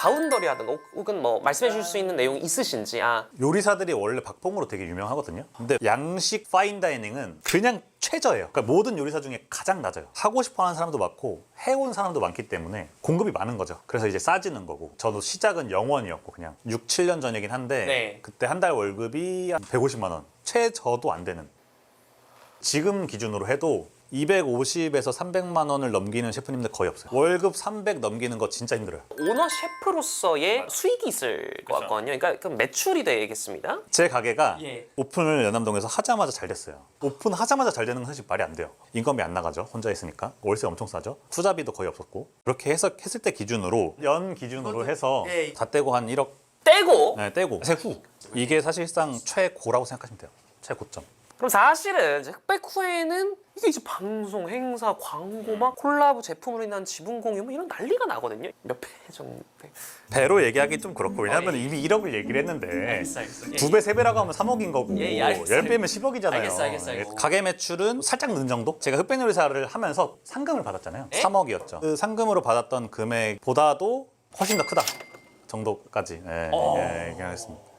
바운더리하든가 혹은 뭐 말씀해 주실 수 있는 내용이 있으신지 아 요리사들이 원래 박봉으로 되게 유명하거든요. 근데 양식 파인다이닝은 그냥 최저예요. 그러니까 모든 요리사 중에 가장 낮아요. 하고 싶어 하는 사람도 많고 해온 사람도 많기 때문에 공급이 많은 거죠. 그래서 이제 싸지는 거고. 저도 시작은 0원이었고 그냥 6, 7년 전이긴 한데 네. 그때 한 달 월급이 한 150만 원. 최저도 안 되는. 지금 기준으로 해도 250에서 300만 원을 넘기는 셰프님들 거의 없어요. 월급 300 넘기는 거 진짜 힘들어요. 오너 셰프로서의 수익이 있을 것 같거든요. 그러니까 그 매출이 되겠습니다. 제 가게가 예. 오픈을 연남동에서 하자마자 잘 됐어요. 오픈하자마자 잘 되는 건 사실 말이 안 돼요. 인건비 안 나가죠. 혼자 있으니까 월세 엄청 싸죠. 투자비도 거의 없었고 그렇게 해서 했을 때 기준으로 연 기준으로 해서 예. 다 떼고 한 1억 떼고 네, 떼고 세후 이게 사실상 최고라고 생각하시면 돼요. 최고점. 그럼 사실은 이제 흑백 후에는 이게 이제 방송, 행사, 광고 막 콜라보 제품으로 인한 지분 공유 뭐 이런 난리가 나거든요. 몇 배 정도? 배로 얘기하기 좀 그렇고 왜냐하면 어, 예. 이미 1억을 얘기를 했는데 알겠어, 알겠어. 예, 두 배, 세 배라고 하면 3억인 거고 예, 예, 알겠어요. 10배면 10억이잖아요. 알겠어, 알겠어, 알겠어. 가게 매출은 살짝 는 정도? 제가 흑백 요리사를 하면서 상금을 받았잖아요. 예? 3억이었죠. 그 상금으로 받았던 금액보다도 훨씬 더 크다 정도까지 예, 어. 예, 얘기하겠습니다.